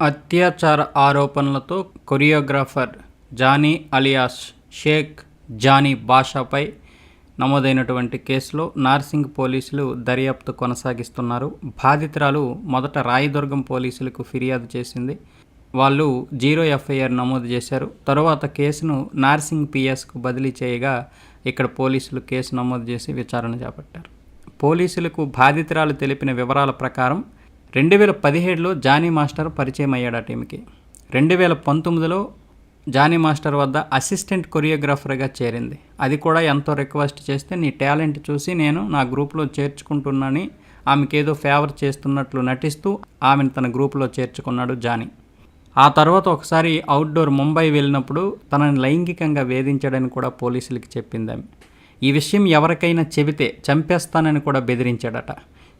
అత్యాచార ఆరోపణలతో choreographer Jani alias Sheikh Jani బాషాపై నమోదైనటువంటి కేసులో నార్సింగ్ పోలీసులు దర్యాప్తు కొనసాగిస్తున్నారు. బాధితురాలు మొదట రాయదుర్గం పోలీసులకు ఫిర్యాదు చేసింది. వాళ్ళు జీరో ఎఫ్ఐఆర్ నమోదు చేశారు. తరువాత కేసును నార్సింగ్ పిఎస్కు బదిలీ చేయగా ఇక్కడ పోలీసులు కేసు నమోదు చేసి విచారణ చేపట్టారు. పోలీసులకు బాధితురాలు తెలిపిన వివరాల ప్రకారం రెండు వేల పదిహేడులో జానీ మాస్టర్ పరిచయం అయ్యాడు ఆ టీంకి రెండు వేల పంతొమ్మిదిలో జానీ మాస్టర్ వద్ద అసిస్టెంట్ కొరియోగ్రాఫర్గా చేరింది. అది కూడా ఎంతో రిక్వెస్ట్ చేస్తే నీ టాలెంట్ చూసి నేను నా గ్రూప్లో చేర్చుకుంటున్నానని ఆమెకి ఏదో ఫేవర్ చేస్తున్నట్లు నటిస్తూ ఆమెను తన గ్రూప్లో చేర్చుకున్నాడు జానీ. ఆ తర్వాత ఒకసారి అవుట్డోర్ ముంబై వెళ్ళినప్పుడు తనని లైంగికంగా వేధించాడని కూడా పోలీసులకి చెప్పింది ఆమె. ఈ విషయం ఎవరికైనా చెబితే చంపేస్తానని కూడా బెదిరించాడట.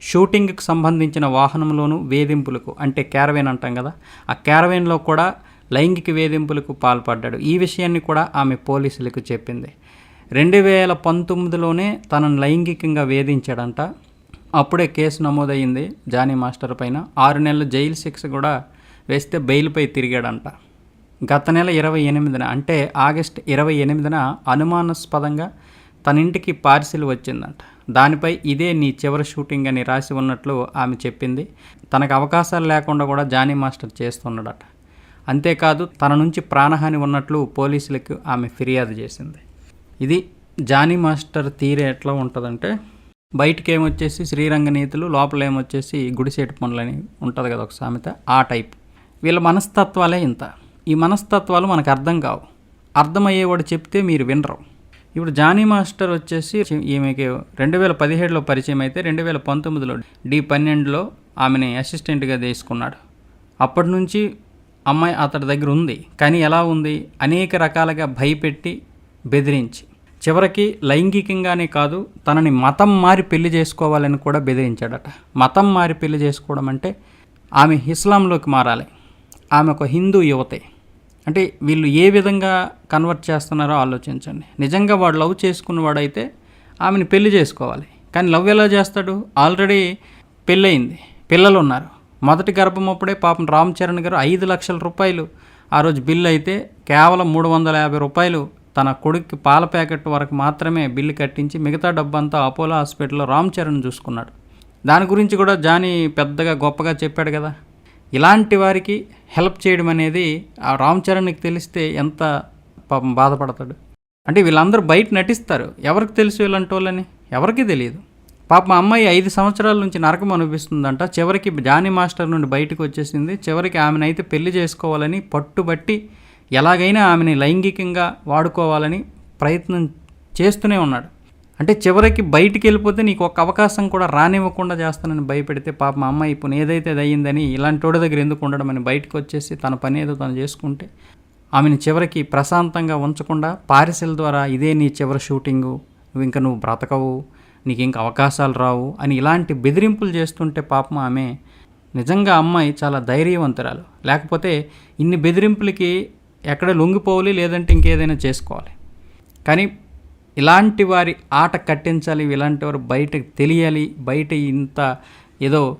షూటింగ్కి సంబంధించిన వాహనంలోనూ వేధింపులకు అంటే క్యారవేన్ అంటాం కదా ఆ క్యారవేన్లో కూడా లైంగిక వేధింపులకు పాల్పడ్డాడు. ఈ విషయాన్ని కూడా ఆమె పోలీసులకు చెప్పింది. రెండు వేల పంతొమ్మిదిలోనే తనను లైంగికంగా వేధించాడంట. అప్పుడే కేసు నమోదయ్యింది జానీ మాస్టర్ పైన. ఆరు నెలల జైలు శిక్ష కూడా వేస్తే బెయిల్పై తిరిగాడంట. గత నెల ఇరవై ఎనిమిదిన అంటే ఆగస్ట్ ఇరవై ఎనిమిదిన అనుమానాస్పదంగా తన ఇంటికి పార్సిల్ వచ్చిందంట. దానిపై ఇదే నీ చివరి షూటింగ్ అని రాసి ఉన్నట్లు ఆమె చెప్పింది. తనకు అవకాశాలు లేకుండా కూడా జానీ మాస్టర్ చేస్తున్నాడట. అంతేకాదు తన నుంచి ప్రాణహాని ఉన్నట్లు పోలీసులకు ఆమె ఫిర్యాదు చేసింది. ఇది జానీ మాస్టర్ తీరే ఎట్లా ఉంటుందంటే బయటికి ఏమొచ్చేసి శ్రీరంగ నీతులు లోపల ఏమొచ్చేసి గుడిసేటు పనులని ఉంటుంది కదా ఒక సామెత ఆ టైప్. వీళ్ళ మనస్తత్వాలే ఇంత. ఈ మనస్తత్వాలు మనకు అర్థం కావు. అర్థమయ్యేవాడు చెప్తే మీరు వినరు. ఇప్పుడు జానీ మాస్టర్ వచ్చేసి ఈమెకి రెండు వేల పదిహేడులో పరిచయం అయితే రెండు వేల పంతొమ్మిదిలో డి పన్నెండులో ఆమెని అసిస్టెంట్గా తీసుకున్నాడు. అప్పటి నుంచి అమ్మాయి అతడి దగ్గర ఉంది. కానీ ఎలా ఉంది? అనేక రకాలుగా భయపెట్టి బెదిరించి. చివరికి లైంగికంగానే కాదు తనని మతం మారి పెళ్ళి చేసుకోవాలని కూడా బెదిరించాడట. మతం మారి పెళ్ళి చేసుకోవడం అంటే ఆమె ఇస్లాంలోకి మారాలి. ఆమె ఒక హిందూ యువతే. అంటే వీళ్ళు ఏ విధంగా కన్వర్ట్ చేస్తున్నారో ఆలోచించండి. నిజంగా వాడు లవ్ చేసుకున్నవాడైతే ఆమెను పెళ్ళి చేసుకోవాలి. కానీ లవ్ ఎలా చేస్తాడు? ఆల్రెడీ పెళ్ళయింది. పిల్లలు ఉన్నారు మొదటి గర్భం అప్పుడే పాపం రామ్ చరణ్ గారు ఐదు లక్షల రూపాయలు. ఆ రోజు బిల్లు అయితే కేవలం మూడు వందల యాభై రూపాయలు. తన కొడుక్కి పాల ప్యాకెట్ వరకు మాత్రమే బిల్లు కట్టించి మిగతా డబ్బంతా అపోలో హాస్పిటల్లో రామ్ చరణ్ చూసుకున్నాడు. దాని గురించి కూడా జానీ పెద్దగా గొప్పగా చెప్పాడు కదా. ఇలాంటి వారికి హెల్ప్ చేయడం అనేది ఆ రామ్ చరణ్కి తెలిస్తే ఎంత పాపం బాధపడతాడు. అంటే వీళ్ళందరూ బయట నటిస్తారు. ఎవరికి తెలుసు ఇలాంటి వాళ్ళని? ఎవరికీ తెలియదు. పాప అమ్మాయి ఐదు సంవత్సరాల నుంచి నరకం అనిపిస్తుందంట చివరికి జానీ మాస్టర్ నుండి బయటకు వచ్చేసింది. చివరికి ఆమెనైతే పెళ్ళి చేసుకోవాలని పట్టుబట్టి ఎలాగైనా ఆమెని లైంగికంగా వాడుకోవాలని ప్రయత్నం చేస్తూనే ఉన్నాడు. అంటే చివరికి బయటికి వెళ్ళిపోతే నీకు ఒక అవకాశం కూడా రానివ్వకుండా చేస్తానని భయపెడితే పాప మా అమ్మాయి ఇప్పుడు ఏదైతే అది అయ్యిందని ఇలాంటి వాడి దగ్గర ఎందుకు ఉండడం అని బయటకు వచ్చేసి తన పని ఏదో తను చేసుకుంటే ఆమెను చివరికి ప్రశాంతంగా ఉంచకుండా పారిసెల్ ద్వారా ఇదే నీ చివరి షూటింగు నువ్వు ఇంకా నువ్వు బ్రతకవు నీకు ఇంకా అవకాశాలు రావు అని ఇలాంటి బెదిరింపులు చేస్తుంటే పాపం ఆమె నిజంగా అమ్మాయి చాలా ధైర్యవంతురాలు. లేకపోతే ఇన్ని బెదిరింపులకి ఎక్కడ లొంగిపోవాలి లేదంటే ఇంకేదైనా చేసుకోవాలి. కానీ ఇలాంటి వారి ఆట కట్టించాలి ఇలాంటి వారు బయటకు తెలియాలి బయట ఇంత ఏదో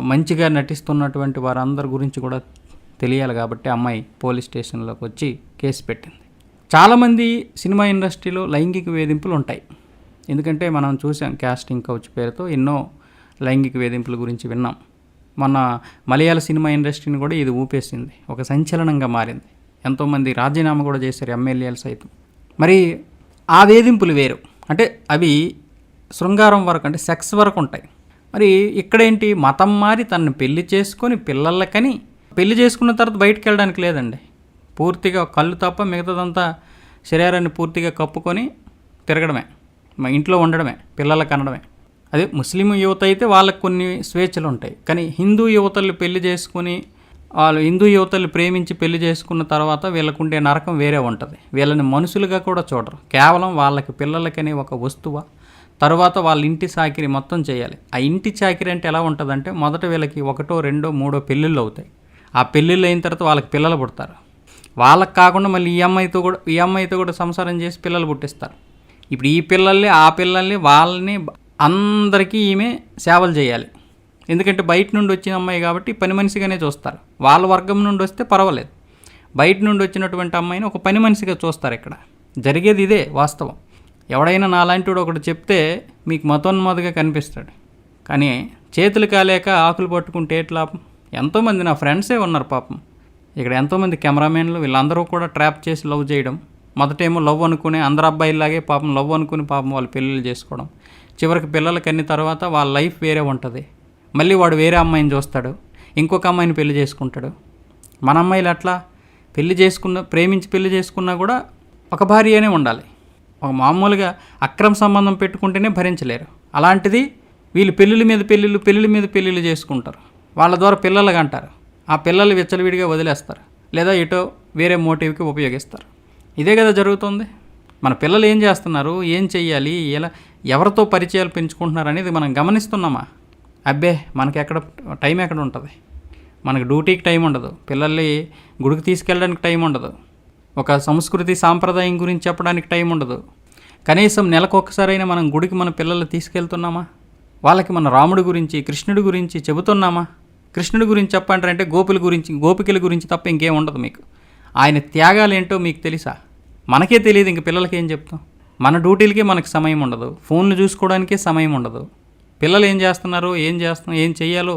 మంచిగా నటిస్తున్నటువంటి వారందరి గురించి కూడా తెలియాలి కాబట్టి అమ్మాయి పోలీస్ స్టేషన్లోకి వచ్చి కేసు పెట్టింది. చాలామంది సినిమా ఇండస్ట్రీలో లైంగిక వేధింపులు ఉంటాయి. ఎందుకంటే మనం చూసాం క్యాస్టింగ్ కౌచ్ పేరుతో ఎన్నో లైంగిక వేధింపుల గురించి విన్నాం. మన మలయాళ సినిమా ఇండస్ట్రీని కూడా ఇది ఊపేసింది. ఒక సంచలనంగా మారింది. ఎంతోమంది రాజీనామా కూడా చేశారు ఎమ్మెల్యేలు సైతం. మరి ఆ వేధింపులు వేరు. అంటే అవి శృంగారం వరకు అంటే సెక్స్ వరకు ఉంటాయి. మరి ఇక్కడేంటి? మతం మారి తనని పెళ్ళి చేసుకొని పిల్లలకని పెళ్ళి చేసుకున్న తర్వాత బయటికి వెళ్ళడానికి లేదండి. పూర్తిగా కళ్ళు తప్ప మిగతాదంతా శరీరాన్ని పూర్తిగా కప్పుకొని తిరగడమే. మా ఇంట్లో ఉండడమే పిల్లలకు అనడమే. అదే ముస్లిం యువత అయితే వాళ్ళకి కొన్ని స్వేచ్ఛలు ఉంటాయి. కానీ హిందూ యువతలు పెళ్ళి చేసుకుని వాళ్ళు హిందూ యువతలు ప్రేమించి పెళ్ళి చేసుకున్న తర్వాత వీళ్ళకు ఉండే నరకం వేరే ఉంటుంది. వీళ్ళని మనుషులుగా కూడా చూడరు. కేవలం వాళ్ళకి పిల్లలకనే ఒక వస్తువ. తర్వాత వాళ్ళ ఇంటి చాకిరి మొత్తం చేయాలి. ఆ ఇంటి చాకిరి అంటే ఎలా ఉంటుందంటే మొదట వీళ్ళకి ఒకటో రెండో మూడో పెళ్ళిళ్ళు అవుతాయి. ఆ పెళ్ళిళ్ళు అయిన తర్వాత వాళ్ళకి పిల్లలు పుడతారు. వాళ్ళకి కాకుండా మళ్ళీ ఈ అమ్మాయితో కూడా ఈ అమ్మాయితో కూడా సంసారం చేసి పిల్లలు పుట్టిస్తారు. ఇప్పుడు ఈ పిల్లల్ని ఆ పిల్లల్ని వాళ్ళని అందరికీ ఈమె సేవలు చేయాలి. ఎందుకంటే బయట నుండి వచ్చిన అమ్మాయి కాబట్టి పని మనిషిగానే చూస్తారు. వాళ్ళ వర్గం నుండి వస్తే పర్వాలేదు. బయట నుండి వచ్చినటువంటి అమ్మాయిని ఒక పని మనిషిగా చూస్తారు ఇక్కడ. జరిగేది ఇదే వాస్తవం. ఎవడైనా నాలాంటి ఒకటి చెప్తే మీకు మతోన్మాదిగా కనిపిస్తాడు. కానీ చేతులు కాలేక ఆకులు పట్టుకుంటే ఎట్లా ఎంతోమంది నా ఫ్రెండ్సే ఉన్నారు పాపం. ఇక్కడ ఎంతోమంది కెమెరామెన్లు వీళ్ళందరూ కూడా ట్రాప్ చేసి లవ్ చేయడం. మొదటేమో లవ్ అనుకుని అందరు అబ్బాయిలాగే పాపం లవ్ అనుకుని పాపం వాళ్ళు పెళ్ళిళ్ళు చేసుకోవడం. చివరికి పిల్లలు అన్ని తర్వాత వాళ్ళ లైఫ్ వేరే ఉంటుంది. మళ్ళీ వాడు వేరే అమ్మాయిని చూస్తాడు ఇంకొక అమ్మాయిని పెళ్ళి చేసుకుంటాడు. మన అమ్మాయిలు అట్లా పెళ్ళి చేసుకున్న ప్రేమించి పెళ్ళి చేసుకున్నా కూడా ఒక భార్యనే ఉండాలి. ఒక మామూలుగా అక్రమ సంబంధం పెట్టుకుంటేనే భరించలేరు. అలాంటిది వీళ్ళు పెళ్ళిళ్ళ మీద పెళ్ళిళ్ళు పెళ్ళిళ్ళ మీద పెళ్ళిళ్ళు చేసుకుంటారు. వాళ్ళ ద్వారా పిల్లలుగా అంటారు. ఆ పిల్లలు విచ్చలవిడిగా వదిలేస్తారు. లేదా ఎటో వేరే మోటివ్కి ఉపయోగిస్తారు. ఇదే కదా జరుగుతుంది. మన పిల్లలు ఏం చేస్తున్నారు? ఏం చెయ్యాలి? ఎలా ఎవరితో పరిచయాలు పెంచుకుంటున్నారు అనేది మనం గమనిస్తున్నామా? అబ్బే మనకి ఎక్కడ టైం ఎక్కడ ఉంటుంది? మనకి డ్యూటీకి టైం ఉండదు. పిల్లల్ని గుడికి తీసుకెళ్ళడానికి టైం ఉండదు. ఒక సంస్కృతి సాంప్రదాయం గురించి చెప్పడానికి టైం ఉండదు. కనీసం నెలకు ఒక్కసారైనా మనం గుడికి మన పిల్లల్ని తీసుకెళ్తున్నామా? వాళ్ళకి మన రాముడి గురించి కృష్ణుడి గురించి చెబుతున్నామా? కృష్ణుడి గురించి చెప్పంటారంటే గోపుల గురించి గోపికల గురించి తప్ప ఇంకేం ఉండదు మీకు. ఆయన త్యాగాలు ఏంటో మీకు తెలుసా? మనకే తెలియదు ఇంక పిల్లలకి ఏం చెప్తాం? మన డ్యూటీలకే మనకి సమయం ఉండదు. ఫోన్లు చూసుకోవడానికే సమయం ఉండదు. పిల్లలు ఏం చేస్తున్నారు ఏం చేస్తాం ఏం చేయాలో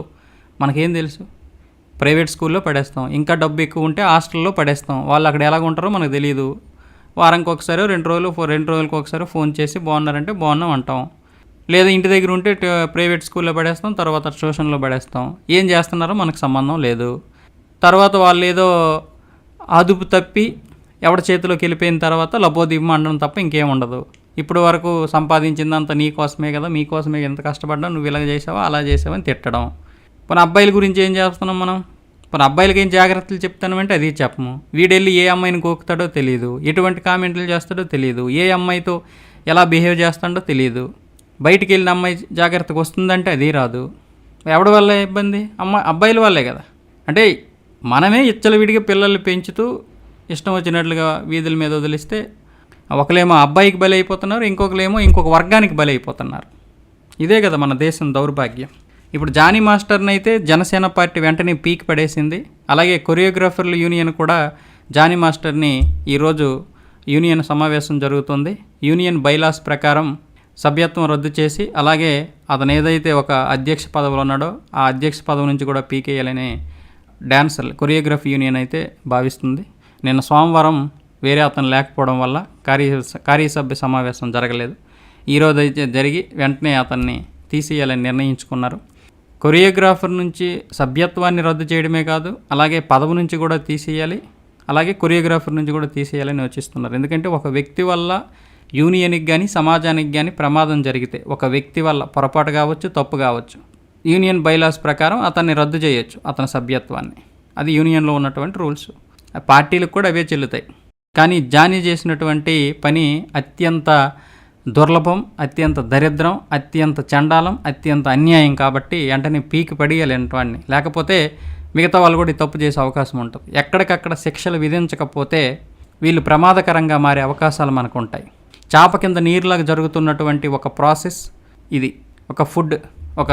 మనకేం తెలుసు? ప్రైవేట్ స్కూల్లో పడేస్తాం. ఇంకా డబ్బు ఎక్కువ ఉంటే హాస్టల్లో పడేస్తాం. వాళ్ళు అక్కడ ఎలాగ ఉంటారో మనకు తెలియదు వారానికి ఒకసారి రెండు రోజులు రెండు రోజులకు ఒకసారి ఫోన్ చేసి బాగున్నారంటే బాగున్నాం అంటాం. లేదా ఇంటి దగ్గర ఉంటే ప్రైవేట్ స్కూల్లో పడేస్తాం తర్వాత ట్యూషన్లో పడేస్తాం. ఏం చేస్తున్నారో మనకు సంబంధం లేదు. తర్వాత వాళ్ళు ఏదో అదుపు తప్పి ఎవరి చేతిలోకి వెళ్ళిపోయిన తర్వాత లబోదీపం అనడం తప్ప ఇంకేం ఉండదు. ఇప్పుడు వరకు సంపాదించిందంతా నీ కోసమే కదా మీకోసమే ఎంత కష్టపడ్డా నువ్వు ఇలా చేసావా అలా చేసావని తిట్టడం. మన అబ్బాయిల గురించి ఏం చేస్తున్నాం మనం? మన అబ్బాయిలకి ఏం జాగ్రత్తలు చెప్తానంటే అది చెప్పము. వీడెళ్ళి ఏ అమ్మాయిని కోకుతాడో తెలియదు ఎటువంటి కామెంట్లు చేస్తాడో తెలియదు ఏ అమ్మాయితో ఎలా బిహేవ్ చేస్తాడో తెలియదు బయటికి వెళ్ళిన అమ్మాయి జాగ్రత్తగా వస్తుందంటే అది రాదు. ఎవడి వల్ల ఇబ్బంది? అమ్మాయి అబ్బాయిల వల్లే కదా. అంటే మనమే ఇచ్చలవిడిగా పిల్లల్ని పెంచుతూ ఇష్టం వచ్చినట్లుగా వీధుల మీద వదిలిస్తే ఒకలేమో అబ్బాయికి బలి అయిపోతున్నారు ఇంకొకలేమో ఇంకొక వర్గానికి బలి అయిపోతున్నారు ఇదే కదా మన దేశం దౌర్భాగ్యం. ఇప్పుడు జానీ మాస్టర్ని అయితే జనసేన పార్టీ వెంటనే పీక్ పడేసింది. అలాగే కొరియోగ్రాఫర్ల యూనియన్ కూడా జానీ మాస్టర్ని ఈరోజు యూనియన్ సమావేశం జరుగుతుంది. యూనియన్ బైలాస్ ప్రకారం సభ్యత్వం రద్దు చేసి అలాగే అతను ఏదైతే ఒక అధ్యక్ష పదవిలో ఉన్నాడో ఆ అధ్యక్ష పదవి నుంచి కూడా పీకేయాలని డ్యాన్సర్ కొరియోగ్రఫీ యూనియన్ అయితే భావిస్తుంది. నిన్న సోమవారం వేరే అతను లేకపోవడం వల్ల కార్య కార్యసభ్య సమావేశం జరగలేదు. ఈరోజు అయితే జరిగి వెంటనే అతన్ని తీసేయాలని నిర్ణయించుకున్నారు. కొరియోగ్రాఫర్ నుంచి సభ్యత్వాన్ని రద్దు చేయడమే కాదు అలాగే పదవి నుంచి కూడా తీసేయాలి అలాగే కొరియోగ్రాఫర్ నుంచి కూడా తీసేయాలని యోచిస్తున్నారు ఎందుకంటే ఒక వ్యక్తి వల్ల యూనియన్కి కానీ సమాజానికి కానీ ప్రమాదం జరిగితే ఒక వ్యక్తి వల్ల పొరపాటు కావచ్చు తప్పు కావచ్చు. యూనియన్ బైలాస్ ప్రకారం అతన్ని రద్దు చేయొచ్చు అతని సభ్యత్వాన్ని. అది యూనియన్లో ఉన్నటువంటి రూల్స్. పార్టీలకు కూడా అవే చెల్లుతాయి. కానీ జానీ చేసినటువంటి పని అత్యంత దుర్లభం అత్యంత దరిద్రం అత్యంత చండాలం అత్యంత అన్యాయం కాబట్టి వెంటనే పీకి పడియాలి వాడిని లేకపోతే మిగతా వాళ్ళు కూడా ఈ తప్పు చేసే అవకాశం ఉంటుంది. ఎక్కడికక్కడ శిక్షలు విధించకపోతే వీళ్ళు ప్రమాదకరంగా మారే అవకాశాలు మనకు ఉంటాయి చాప కింద నీరులాగా జరుగుతున్నటువంటి ఒక ప్రాసెస్ ఇది. ఒక ఫుడ్ ఒక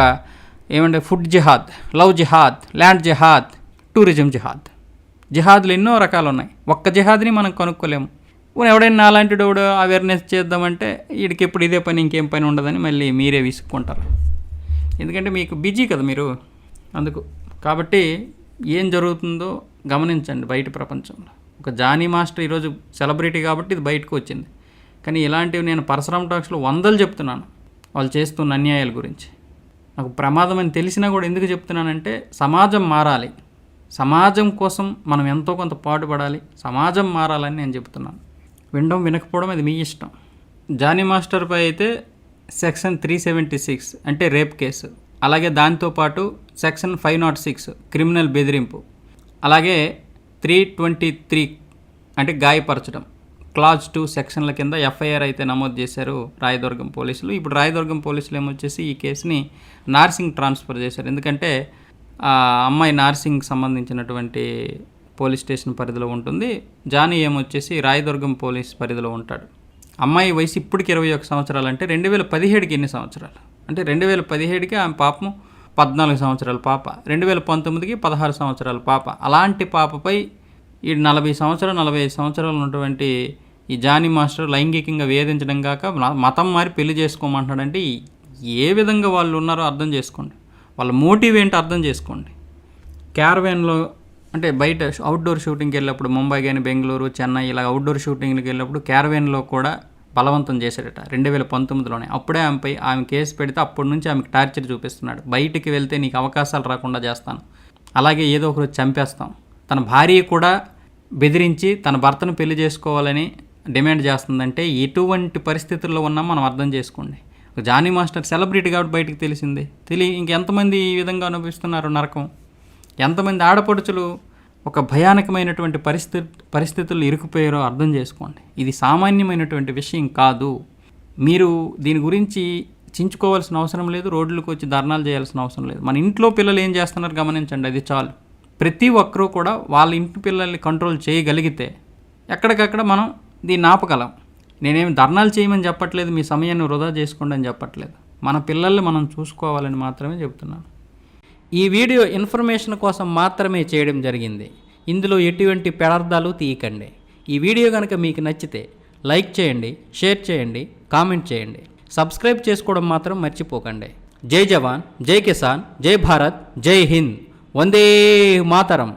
ఏమంటే ఫుడ్ జిహాద్ లవ్ జిహాద్ ల్యాండ్ జిహాద్ టూరిజం జిహాద్. జిహాద్లు ఎన్నో రకాలు ఉన్నాయి ఒక్క జిహాద్ని మనం కనుక్కోలేము. ఎవడైనా నాలాంటి డోడు అవేర్నెస్ చేద్దామంటే వీడికి ఎప్పుడు ఇదే పని ఇంకేం పని ఉండదని మళ్ళీ మీరే విసుక్కుంటారు. ఎందుకంటే మీకు బిజీ కదా మీరు. అందుకు కాబట్టి ఏం జరుగుతుందో గమనించండి బయట ప్రపంచంలో. ఒక జానీ మాస్టర్ ఈరోజు సెలబ్రిటీ కాబట్టి ఇది బయటకు వచ్చింది. కానీ ఇలాంటివి నేను పరశురామ్ టాక్స్లో వందలు చెప్తున్నాను. వాళ్ళు చేస్తున్న అన్యాయాల గురించి. నాకు ప్రమాదం అని తెలిసినా కూడా ఎందుకు చెప్తున్నానంటే సమాజం మారాలి. సమాజం కోసం మనం ఎంతో కొంత పాటుపడాలి సమాజం మారాలని నేను చెప్తున్నాను వినడం వినకపోవడం అది మీ ఇష్టం. జానీ మాస్టర్పై అయితే సెక్షన్ త్రీ సెవెంటీ సిక్స్ అంటే రేప్ కేసు అలాగే దాంతోపాటు section five not six criminal బెదిరింపు అలాగే త్రీ ట్వంటీ త్రీ అంటే గాయపరచడం. క్లాజ్ టూ సెక్షన్ల కింద ఎఫ్ఐఆర్ అయితే నమోదు చేశారు రాయదుర్గం పోలీసులు. ఇప్పుడు రాయదుర్గం పోలీసులు ఏమొచ్చేసి ఈ కేసుని నార్సింగ్ ట్రాన్స్ఫర్ చేశారు. ఎందుకంటే ఆ అమ్మాయి నార్సింగ్ సంబంధించినటువంటి పోలీస్ స్టేషన్ పరిధిలో ఉంటుంది. జానీ ఏమొచ్చేసి రాయదుర్గం పోలీస్ పరిధిలో ఉంటాడు. అమ్మాయి వయసు ఇప్పటికి ఇరవై ఒక సంవత్సరాలు అంటే రెండు వేల పదిహేడుకి ఎన్ని సంవత్సరాలు? అంటే రెండు వేల పదిహేడుకి ఆమె పాపం పద్నాలుగు సంవత్సరాల పాప. రెండు వేల పంతొమ్మిదికి పదహారు సంవత్సరాల పాప. అలాంటి పాపపై ఈ నలభై సంవత్సరాలు నలభై ఐదు సంవత్సరాలు ఉన్నటువంటి ఈ జానీ మాస్టర్ లైంగికంగా వేధించడం కాక మతం మారి పెళ్ళి చేసుకోమంటున్నాడంటే ఏ విధంగా వాళ్ళు ఉన్నారో అర్థం చేసుకోండి. వాళ్ళ మోటివ్ ఏంటో అర్థం చేసుకోండి. క్యారవాన్లో అంటే బయట అవుట్డోర్ షూటింగ్కి వెళ్ళినప్పుడు ముంబై కానీ బెంగళూరు చెన్నై ఇలా అవుట్డోర్ షూటింగ్కి వెళ్ళినప్పుడు క్యారవాన్లో కూడా బలవంతం చేశాడట రెండు వేల పంతొమ్మిదిలోనే. అప్పుడే ఆమెపై ఆమె కేసు పెడితే అప్పటి నుంచి ఆమెకు టార్చర్ చూపిస్తున్నాడు. బయటికి వెళ్తే నీకు అవకాశాలు రాకుండా చేస్తాను. అలాగే ఏదో ఒకరోజు చంపేస్తాం. తన భార్య కూడా బెదిరించి తన భర్తను పెళ్ళి చేసుకోవాలని డిమాండ్ చేస్తుందంటే ఎటువంటి పరిస్థితుల్లో ఉన్నా మనం అర్థం చేసుకోండి. జానీ మాస్టర్ సెలబ్రిటీ కాబట్టి బయటికి తెలిసిందే. తెలియ ఇంకెంతమంది ఈ విధంగా అనుభవిస్తున్నారు నరకం? ఎంతమంది ఆడపడుచులు ఒక భయానకమైనటువంటి పరిస్థితి పరిస్థితులు ఇరుకుపోయారో అర్థం చేసుకోండి. ఇది సామాన్యమైనటువంటి విషయం కాదు. మీరు దీని గురించి చించుకోవాల్సిన అవసరం లేదు రోడ్లకు వచ్చి ధర్నాలు చేయాల్సిన అవసరం లేదు. మన ఇంట్లో పిల్లలు ఏం చేస్తున్నారు గమనించండి అది చాలు. ప్రతి ఒక్కరూ కూడా వాళ్ళ ఇంటి పిల్లల్ని కంట్రోల్ చేయగలిగితే ఎక్కడికక్కడ మనం దీన్ని ఆపగలం. నేనేమి ధర్నాలు చేయమని చెప్పట్లేదు మీ సమయాన్ని వృధా చేసుకోండి అని చెప్పట్లేదు. మన పిల్లల్ని మనం చూసుకోవాలని మాత్రమే చెబుతున్నాను ఈ వీడియో ఇన్ఫర్మేషన్ కోసం మాత్రమే చేయడం జరిగింది. ఇందులో ఎటువంటి పెడార్థాలు తీయకండి. ఈ వీడియో కనుక మీకు నచ్చితే లైక్ చేయండి షేర్ చేయండి కామెంట్ చేయండి. సబ్స్క్రైబ్ చేసుకోవడం మాత్రం మర్చిపోకండి. జై జవాన్ జై కిసాన్ జై భారత్ జై హింద్. వందే మాతరం.